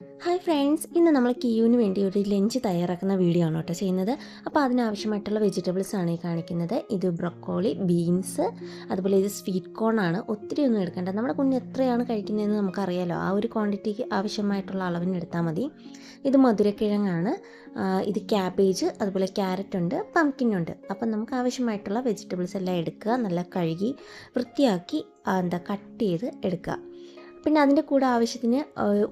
Hi friends ഇന്ന് നമ്മൾ കിയുവിന് വേണ്ടി ഒരു ലഞ്ച് തയ്യാറാക്കുന്ന വീഡിയോ ആണ് കേട്ടോ ചെയ്യുന്നത്. അപ്പോൾ അതിനാവശ്യമായിട്ടുള്ള വെജിറ്റബിൾസ് ആണ് ഈ കാണിക്കുന്നത്. ഇത് ബ്രൊക്കോളി ബീൻസ് അതുപോലെ ഇത് സ്വീറ്റ് കോൺ ആണ്. ഒത്തിരി ഒന്നും എടുക്കേണ്ട. നമ്മുടെ കുഞ്ഞ് എത്രയാണ് കഴിക്കുന്നതെന്ന് നമുക്കറിയാലോ. ആ ഒരു ക്വാണ്ടിറ്റിക്ക് ആവശ്യമായിട്ടുള്ള അളവിന് എടുത്താൽ മതി. ഇത് മധുരക്കിഴങ്ങാണ്. ഇത് ക്യാബേജ് അതുപോലെ ക്യാരറ്റ് ഉണ്ട് പംകിൻ ഉണ്ട്. അപ്പം നമുക്ക് ആവശ്യമായിട്ടുള്ള വെജിറ്റബിൾസ് എല്ലാം എടുക്കുക. നല്ല കഴുകി വൃത്തിയാക്കി എന്താ കട്ട് ചെയ്ത് എടുക്കുക. പിന്നെ അതിന്റെ കൂടെ ആവശ്യത്തിന്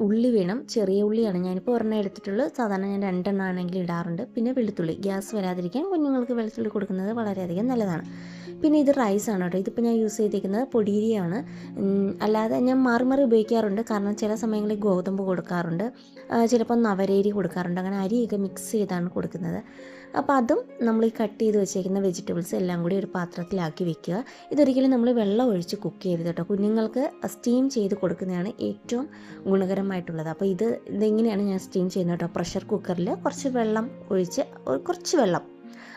ഉള്ളി വേണം. ചെറിയ ഉള്ളിയാണ്. ഞാനിപ്പോൾ ഒരെണ്ണം എടുത്തിട്ടുള്ളൂ. സാധാരണ ഞാൻ രണ്ടെണ്ണം ആണെങ്കിൽ ഇടാറുണ്ട്. പിന്നെ വെളുത്തുള്ളി. ഗ്യാസ് വരാതിരിക്കാൻ കുഞ്ഞുങ്ങൾക്ക് വെളുത്തുള്ളി കൊടുക്കുന്നത് വളരെയധികം നല്ലതാണ്. പിന്നെ ഇത് റൈസ് റൈസാണ് കേട്ടോ. ഇതിപ്പോൾ ഞാൻ യൂസ് ചെയ്തിരിക്കുന്നത് പൊടിയരിയാണ് അല്ലാതെ ഞാൻ മാറി മാറി ഉപയോഗിക്കാറുണ്ട്. കാരണം ചില സമയങ്ങളിൽ ഗോതമ്പ് കൊടുക്കാറുണ്ട്. ചിലപ്പോൾ നവരേരി കൊടുക്കാറുണ്ട്. അങ്ങനെ അരിയൊക്കെ മിക്സ് ചെയ്താണ് കൊടുക്കുന്നത്. അപ്പോൾ അതും നമ്മൾ ഈ കട്ട് ചെയ്ത് വെച്ചേക്കുന്ന വെജിറ്റബിൾസ് എല്ലാം കൂടി ഒരു പാത്രത്തിലാക്കി വെക്കുക. ഇതൊരിക്കലും നമ്മൾ വെള്ളം ഒഴിച്ച് കുക്ക് ചെയ്ത് കേട്ടോ. കുഞ്ഞുങ്ങൾക്ക് സ്റ്റീം ചെയ്ത് കൊടുക്കുന്നതാണ് ഏറ്റവും ഗുണകരമായിട്ടുള്ളത്. അപ്പോൾ ഇത് ഇതെങ്ങനെയാണ് ഞാൻ സ്റ്റീം ചെയ്യുന്നത് കേട്ടോ? പ്രഷർ കുക്കറിൽ കുറച്ച് വെള്ളം ഒഴിച്ച് കുറച്ച് വെള്ളം.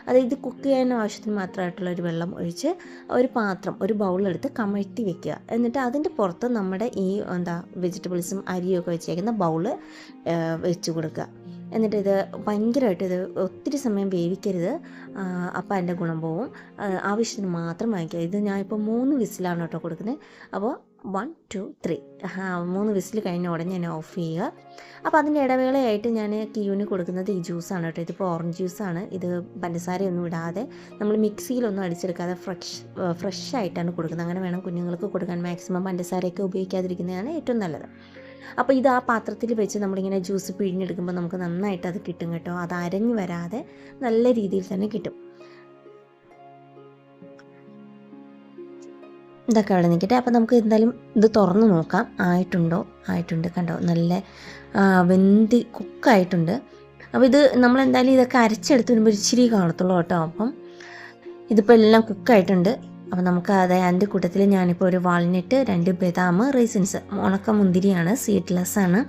അതായത് കുക്ക് ചെയ്യാൻ ആവശ്യത്തിന് മാത്രമായിട്ടുള്ള ഒരു വെള്ളം ഒഴിച്ച് ഒരു പാത്രം ഒരു ബൗളെടുത്ത് കമഴ്ത്തി വെക്കുക. എന്നിട്ട് അതിന്റെ പുറത്ത് നമ്മുടെ ഈ എന്താ വെജിറ്റബിൾസും അരിയും ഒക്കെ വെച്ചേക്കുന്ന ബൗൾ വെച്ച് കൊടുക്കുക. എന്നിട്ട് ഇത് ഭയങ്കരമായിട്ട് ഇത് ഒത്തിരി സമയം വേവിക്കരുത്. അപ്പോൾ അതിന്റെ ഗുണം പോവും. ആവശ്യത്തിന് മാത്രം വാങ്ങിക്കുക. ഇത് ഞാൻ ഇപ്പോൾ മൂന്ന് വിസിലാണ് കേട്ടോ കൊടുക്കുന്നത്. അപ്പോൾ വൺ ടു ത്രീ മൂന്ന് വിസിൽ കഴിഞ്ഞ ഉടനെ ഞാൻ ഓഫ് ചെയ്യുക. അപ്പോൾ അതിന്റെ ഇടവേളയായിട്ട് ഞാൻ ക്യൂവിന് കൊടുക്കുന്നത് ഈ ജ്യൂസാണ് കേട്ടോ. ഇതിപ്പോൾ ഓറഞ്ച് ജ്യൂസാണ് ഇത് പഞ്ചസാരയൊന്നും ഇടാതെ നമ്മൾ മിക്സിയിലൊന്നും അടിച്ചെടുക്കാതെ ഫ്രഷ് ഫ്രഷ് ആയിട്ടാണ് കൊടുക്കുന്നത്. അങ്ങനെ വേണം കുഞ്ഞുങ്ങൾക്ക് കൊടുക്കാൻ മാക്സിമം പഞ്ചസാരയൊക്കെ ഉപയോഗിക്കാതിരിക്കുന്നതാണ് ഏറ്റവും നല്ലത്. അപ്പോൾ ഇത് ആ പാത്രത്തിൽ വെച്ച് നമ്മളിങ്ങനെ ജ്യൂസ് പിഴിഞ്ഞെടുക്കുമ്പോൾ നമുക്ക് നന്നായിട്ട് അത് കിട്ടും കേട്ടോ. അത് അരഞ്ഞു വരാതെ നല്ല രീതിയിൽ തന്നെ കിട്ടും. ഇതൊക്കെ അവിടെ നിൽക്കട്ടെ. അപ്പോൾ നമുക്ക് എന്തായാലും ഇത് തുറന്ന് നോക്കാം. ആയിട്ടുണ്ടോ? ആയിട്ടുണ്ട് കണ്ടോ? നല്ല വെന്തി കുക്കായിട്ടുണ്ട്. അപ്പോൾ ഇത് നമ്മൾ എന്തായാലും ഇതൊക്കെ അരച്ചെടുത്ത് വരുമ്പോൾ ഇച്ചിരി കാണത്തുള്ളൂ കേട്ടോ. അപ്പം ഇതിപ്പോൾ എല്ലാം കുക്കായിട്ടുണ്ട്. അപ്പോൾ നമുക്ക് അത് അതിന്റെ കൂട്ടത്തിൽ ഞാനിപ്പോൾ ഒരു വാൾനട്ട് രണ്ട് ബദാം റൈസിൻസ് ഉണക്ക മുന്തിരിയാണ് സീഡ്ലെസ് ആണ്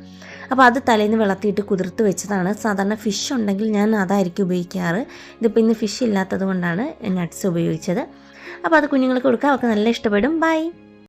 അപ്പോൾ അത് തലേന്ന് വെള്ളത്തിയിട്ട് കുതിർത്ത് വെച്ചതാണ്. സാധാരണ ഫിഷ് ഉണ്ടെങ്കിൽ ഞാൻ അതായിരിക്കും ഉപയോഗിക്കാറ്. ഇതിപ്പോൾ ഇന്ന് ഫിഷ് ഇല്ലാത്തത് കൊണ്ടാണ് നട്ട്സ് ഉപയോഗിച്ചത്. അപ്പോൾ അത് കുഞ്ഞുങ്ങൾക്ക് കൊടുക്കുക അവർക്ക് നല്ല ഇഷ്ടപ്പെടും. ബൈ